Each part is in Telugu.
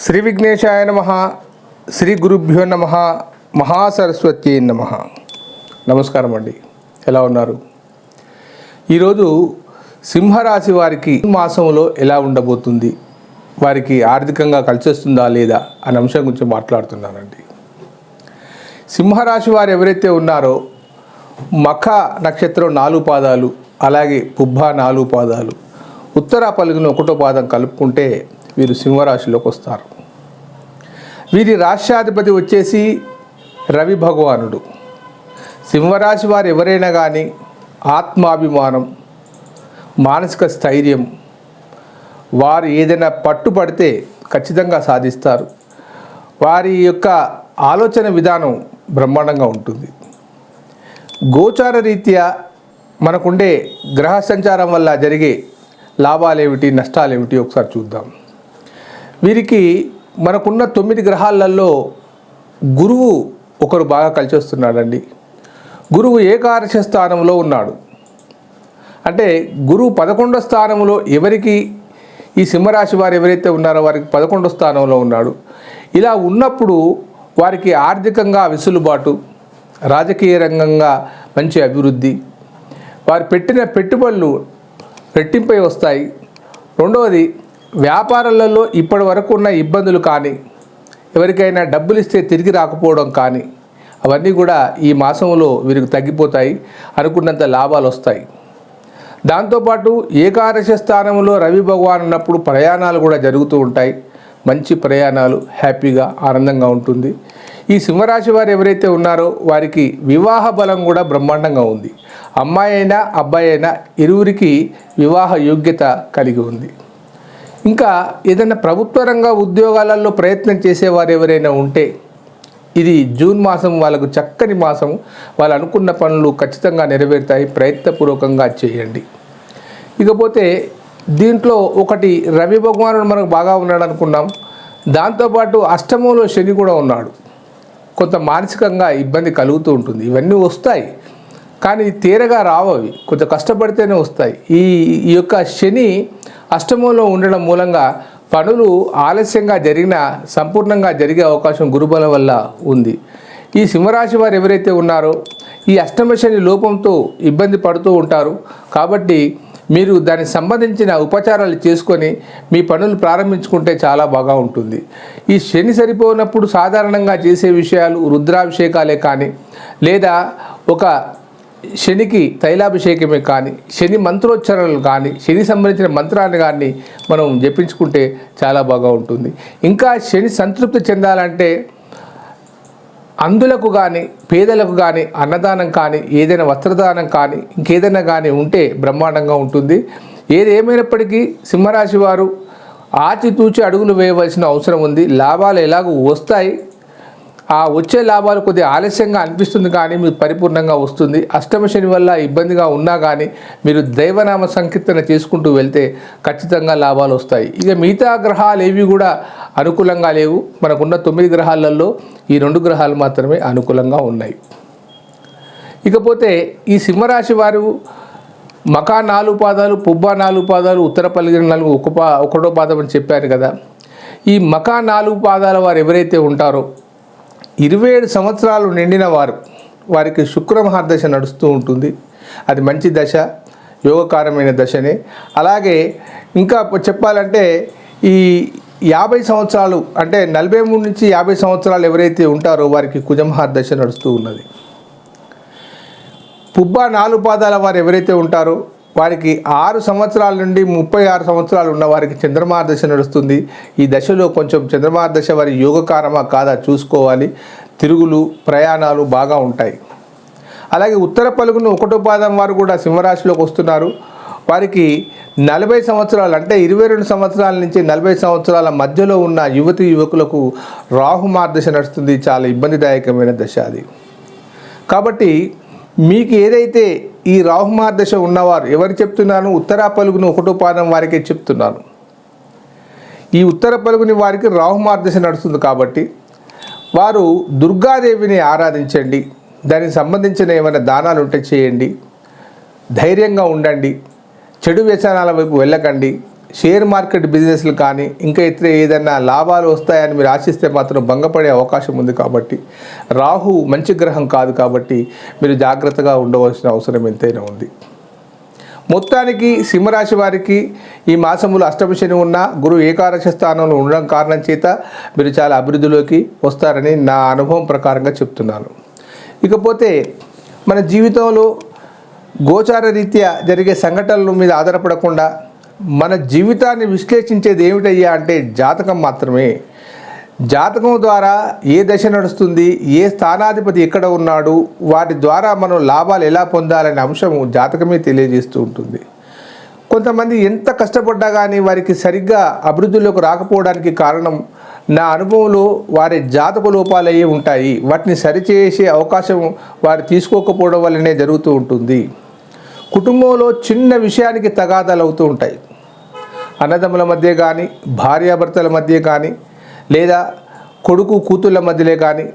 శ్రీ విఘ్నేశాయ నమ శ్రీ గురుభ్యో నమ మహాసరస్వతి నమ. నమస్కారం అండి. ఎలా ఉన్నారు? ఈరోజు సింహరాశి వారికి మాసంలో ఎలా ఉండబోతుంది? వారికి ఆర్థికంగా కలిసొస్తుందా లేదా అనే అంశం గురించి మాట్లాడుతున్నానండి. సింహరాశి వారు ఎవరైతే ఉన్నారో మఖ నక్షత్రం నాలుగు పాదాలు అలాగే పుబ్బ నాలుగు పాదాలు ఉత్తర పలుగున ఒకటో పాదం కలుపుకుంటే వీరు సింహరాశిలోకి వస్తారు. వీరి రాష్ట్రాధిపతి వచ్చేసి రవి భగవానుడు. సింహరాశి వారు ఎవరైనా కానీ ఆత్మాభిమానం మానసిక స్థైర్యం వారు ఏదైనా పట్టుపడితే ఖచ్చితంగా సాధిస్తారు. వారి యొక్క ఆలోచన విధానం బ్రహ్మాండంగా ఉంటుంది. గోచార రీత్యా మనకుండే గ్రహ సంచారం వల్ల జరిగే లాభాలేమిటి నష్టాలేమిటి ఒకసారి చూద్దాం. వీరికి మనకున్న తొమ్మిది గ్రహాలలో గురువు ఒకరు బాగా కలిసి వస్తున్నాడండి. గురువు ఏకాదశ స్థానంలో ఉన్నాడు. అంటే గురువు పదకొండో స్థానంలో ఎవరికి ఈ సింహరాశి వారు ఎవరైతే ఉన్నారో వారికి పదకొండో స్థానంలో ఉన్నాడు. ఇలా ఉన్నప్పుడు వారికి ఆర్థికంగా వెసులుబాటు రాజకీయ రంగంగా మంచి అభివృద్ధి వారు పెట్టిన పెట్టుబడులు రెట్టింపై వస్తాయి. రెండవది వ్యాపారాలలో ఇప్పటి వరకు ఉన్న ఇబ్బందులు కానీ ఎవరికైనా డబ్బులు ఇస్తే తిరిగి రాకపోవడం కానీ అవన్నీ కూడా ఈ మాసంలో వీరికి తగ్గిపోతాయి అనుకున్నంత లాభాలు వస్తాయి. దాంతోపాటు ఏకాదశ స్థానంలో రవి భగవాన్ ఉన్నప్పుడు ప్రయాణాలు కూడా జరుగుతూ ఉంటాయి. మంచి ప్రయాణాలు హ్యాపీగా ఆనందంగా ఉంటుంది. ఈ సింహరాశి వారు ఎవరైతే ఉన్నారో వారికి వివాహ బలం కూడా బ్రహ్మాండంగా ఉంది. అమ్మాయి అయినా అబ్బాయి అయినా ఇరువురికి వివాహ యోగ్యత కలిగి ఉంది. ఇంకా ఏదైనా ప్రభుత్వ రంగ ఉద్యోగాలలో ప్రయత్నం చేసేవారు ఎవరైనా ఉంటే ఇది జూన్ మాసం వాళ్ళకు చక్కని మాసం. వాళ్ళు అనుకున్న పనులు ఖచ్చితంగా నెరవేరుతాయి. ప్రయత్నపూర్వకంగా చేయండి. ఇకపోతే దీంట్లో ఒకటి రవి భగవానుడు మనకు బాగా ఉన్నాడు అనుకున్నాం. దాంతోపాటు అష్టమంలో శని కూడా ఉన్నాడు. కొంత మానసికంగా ఇబ్బంది కలుగుతూ ఉంటుంది. ఇవన్నీ వస్తాయి. కానీ తీరగా రావు అవి. కొంచెం కష్టపడితేనే వస్తాయి. ఈ ఈ యొక్క శని అష్టమంలో ఉండడం మూలంగా పనులు ఆలస్యంగా జరిగినా సంపూర్ణంగా జరిగే అవకాశం గురుబలం వల్ల ఉంది. ఈ సింహరాశి వారు ఎవరైతే ఉన్నారో ఈ అష్టమ శని లోపంతో ఇబ్బంది పడుతూ ఉంటారు. కాబట్టి మీరు దానికి సంబంధించిన ఉపచారాలు చేసుకొని మీ పనులు ప్రారంభించుకుంటే చాలా బాగా ఉంటుంది. ఈ శని సరిపోనప్పుడు సాధారణంగా చేసే విషయాలు రుద్రాభిషేకాలే కానీ లేదా ఒక శనికి తైలాభిషేకమే కానీ శని మంత్రోచ్చరణలు కానీ శని సంబంధించిన మంత్రాన్ని కానీ మనం జపించుకుంటే చాలా బాగా ఉంటుంది. ఇంకా శని సంతృప్తి చెందాలంటే అందులకు కానీ పేదలకు కానీ అన్నదానం కానీ ఏదైనా వస్త్రదానం కానీ ఇంకేదైనా కానీ ఉంటే బ్రహ్మాండంగా ఉంటుంది. ఏది ఏమైనప్పటికీ సింహరాశి వారు ఆచితూచి అడుగులు వేయవలసిన అవసరం ఉంది. లాభాలు ఎలాగో వస్తాయి. ఆ వచ్చే లాభాలు కొద్దిగా ఆలస్యంగా అనిపిస్తుంది కానీ మీకు పరిపూర్ణంగా వస్తుంది. అష్టమ శని వల్ల ఇబ్బందిగా ఉన్నా కానీ మీరు దైవనామ సంకీర్తన చేసుకుంటూ వెళ్తే ఖచ్చితంగా లాభాలు వస్తాయి. ఇక మిగతా గ్రహాలు ఏవి కూడా అనుకూలంగా లేవు. మనకున్న తొమ్మిది గ్రహాలలో ఈ రెండు గ్రహాలు మాత్రమే అనుకూలంగా ఉన్నాయి. ఇకపోతే ఈ సింహరాశి వారు మకా నాలుగు పాదాలు పుబ్బ నాలుగు పాదాలు ఉత్తర పల్లిగిన నాలుగు ఒక పా ఒకటో పాదం అని చెప్పారు కదా. ఈ మకా నాలుగు పాదాల వారు ఎవరైతే ఉంటారో ఇరవై ఏడు సంవత్సరాలు నిండిన వారు వారికి శుక్రమహార్దశ నడుస్తూ ఉంటుంది. అది మంచి దశ యోగకారమైన దశనే. అలాగే ఇంకా చెప్పాలంటే ఈ యాభై సంవత్సరాలు అంటే నలభై మూడు నుంచి యాభై సంవత్సరాలు ఎవరైతే ఉంటారో వారికి కుజమహార్దశ నడుస్తూ ఉన్నది. పుబ్బ నాలుగు పాదాల వారు ఎవరైతే ఉంటారో వారికి ఆరు సంవత్సరాల నుండి ముప్పై ఆరు సంవత్సరాలు ఉన్న వారికి చంద్రమార్ దశ నడుస్తుంది. ఈ దశలో కొంచెం చంద్రమార్ దశ వారి యోగకారమా కాదా చూసుకోవాలి. తిరుగులు ప్రయాణాలు బాగా ఉంటాయి. అలాగే ఉత్తర పలుగును ఒకటో పాదం వారు కూడా సింహరాశిలోకి వస్తున్నారు. వారికి నలభై సంవత్సరాలు అంటే ఇరవై రెండు సంవత్సరాల నుంచి నలభై సంవత్సరాల మధ్యలో ఉన్న యువతి యువకులకు రాహుమార్ దశ నడుస్తుంది. చాలా ఇబ్బందిదాయకమైన దశ అది. కాబట్టి మీకు ఏదైతే ఈ రాహుమార్దశ ఉన్నవారు ఎవరు చెప్తున్నాను ఉత్తర పలుగును ఒకటో పాదం వారికే చెప్తున్నాను ఈ ఉత్తర పలుగుని వారికి రాహుమార్ దశ నడుస్తుంది కాబట్టి వారు దుర్గాదేవిని ఆరాధించండి. దానికి సంబంధించిన ఏమైనా దానాలు ఉంటే చేయండి. ధైర్యంగా ఉండండి. చెడు వ్యసనాల వైపు వెళ్ళకండి. షేర్ మార్కెట్ బిజినెస్లు కానీ ఇంకా ఇతర ఏదైనా లాభాలు వస్తాయని మీరు ఆశిస్తే మాత్రం భంగపడే అవకాశం ఉంది కాబట్టి రాహు మంచి గ్రహం కాదు కాబట్టి మీరు జాగ్రత్తగా ఉండవలసిన అవసరం ఎంతైనా ఉంది. మొత్తానికి సింహరాశి వారికి ఈ మాసములు అష్టమ శని ఉన్న గురువు ఏకాదశ స్థానంలో ఉండడం కారణం చేత మీరు చాలా అభివృద్ధిలోకి వస్తారని నా అనుభవం ప్రకారంగా చెప్తున్నాను. ఇకపోతే మన జీవితంలో గోచార రీత్యా జరిగే సంఘటనల మీద ఆధారపడకుండా మన జీవితాన్ని విశ్లేషించేది ఏమిటయ్యా అంటే జాతకం మాత్రమే. జాతకం ద్వారా ఏ దశ నడుస్తుంది ఏ స్థానాధిపతి ఎక్కడ ఉన్నాడు వాటి ద్వారా మనం లాభాలు ఎలా పొందాలనే అంశము జాతకమే తెలియజేస్తూ ఉంటుంది. కొంతమంది ఎంత కష్టపడ్డా కానీ వారికి సరిగ్గా అభివృద్ధిలోకి రాకపోవడానికి కారణం నా అనుభవంలో వారి జాతక లోపాలయ్యి ఉంటాయి. వాటిని సరిచేసే అవకాశం వారు తీసుకోకపోవడం వల్లనే జరుగుతూ ఉంటుంది. కుటుంబంలో చిన్న విషయానికి తగాదాలు అవుతూ ఉంటాయి. అన్నదమ్ముల మధ్య కానీ భార్యాభర్తల మధ్య కానీ లేదా కొడుకు కూతుళ్ళ మధ్యలే కానీ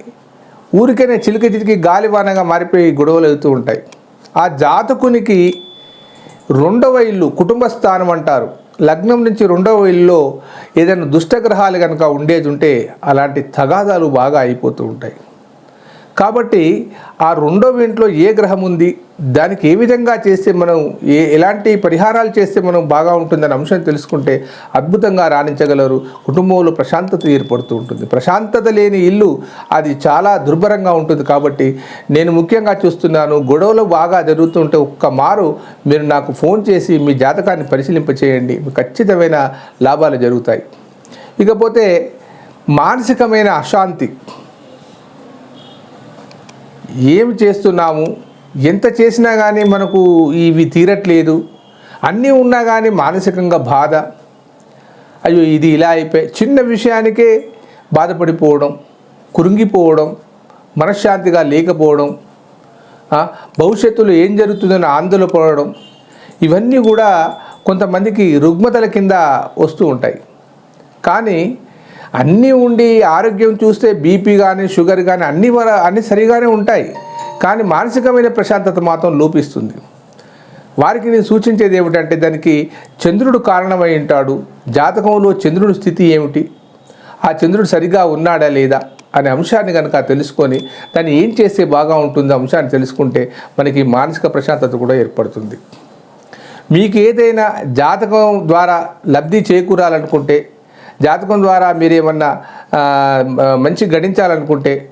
ఊరికైనా చిలికి చిలికి గాలివానగా మారిపోయి గొడవలు అవుతూ ఉంటాయి. ఆ జాతకునికి రెండవ ఇల్లు కుటుంబ స్థానం అంటారు. లగ్నం నుంచి రెండవ ఇల్లులో ఏదైనా దుష్టగ్రహాలు కనుక ఉండేది ఉంటే అలాంటి తగాదాలు బాగా అయిపోతూ ఉంటాయి. కాబట్టి ఆ రెండవ ఇంట్లో ఏ గ్రహం ఉంది దానికి ఏ విధంగా చేస్తే మనం ఏ ఎలాంటి పరిహారాలు చేస్తే మనం బాగా ఉంటుందనే అంశం తెలుసుకుంటే అద్భుతంగా రాణించగలరు. కుటుంబంలో ప్రశాంతత ఏర్పడుతూ ఉంటుంది. ప్రశాంతత లేని ఇల్లు అది చాలా దుర్భరంగా ఉంటుంది కాబట్టి నేను ముఖ్యంగా చూస్తున్నాను గొడవలు బాగా జరుగుతుంటే ఒక్క మారు మీరు నాకు ఫోన్ చేసి మీ జాతకాన్ని పరిశీలింపచేయండి. ఖచ్చితమైన లాభాలు జరుగుతాయి. ఇకపోతే మానసికమైన అశాంతి. ఏం చేస్తున్నాము? ఎంత చేసినా కానీ మనకు ఇవి తీరట్లేదు. అన్నీ ఉన్నా కానీ మానసికంగా బాధ. అయ్యో ఇది ఇలా అయిపోయి చిన్న విషయానికే బాధపడిపోవడం కురింగిపోవడం మనశ్శాంతిగా లేకపోవడం భవిష్యత్తులో ఏం జరుగుతుందని ఆందోళన పడడం ఇవన్నీ కూడా కొంతమందికి రుగ్మతల కింద వస్తూ ఉంటాయి. కానీ అన్నీ ఉండి ఆరోగ్యం చూస్తే బీపీ కానీ షుగర్ కానీ అన్ని వర అన్నీ సరిగానే ఉంటాయి. కానీ మానసికమైన ప్రశాంతత మాత్రం లోపిస్తుంది. వారికి నేను సూచించేది ఏమిటంటే దానికి చంద్రుడు కారణమై ఉంటాడు. జాతకంలో చంద్రుడి స్థితి ఏమిటి? ఆ చంద్రుడు సరిగా ఉన్నాడా లేదా? అనే అంశాన్ని కనుక తెలుసుకొని దాన్ని ఏం చేస్తే బాగా ఉంటుందో అంశాన్ని తెలుసుకుంటే మనకి మానసిక ప్రశాంతత కూడా ఏర్పడుతుంది. మీకు ఏదైనా జాతకం ద్వారా లబ్ధి చేకూరాలనుకుంటే జాతకం ద్వారా మీరు ఏమన్నా మంచి గడించాలనుకుంటే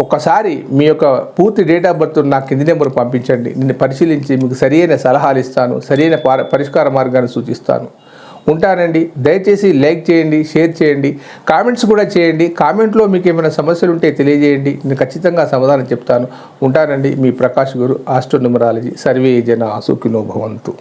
ఒక్కసారి మీ యొక్క పూర్తి డేట్ ఆఫ్ బర్త్ నా కింది నెంబర్ పంపించండి. నేను పరిశీలించి మీకు సరియైన సలహాలు ఇస్తాను సరైన పార- పరిష్కార మార్గాన్ని సూచిస్తాను. ఉంటానండి. దయచేసి లైక్ చేయండి షేర్ చేయండి కామెంట్స్ కూడా చేయండి. కామెంట్లో మీకు ఏమైనా సమస్యలు ఉంటే తెలియజేయండి. నేను ఖచ్చితంగా సమాధానం చెప్తాను. ఉంటానండి. మీ ప్రకాష్ గురు ఆస్ట్రోన్యూమరాలజీ. సర్వే జన ఆసుకినో భవంతు.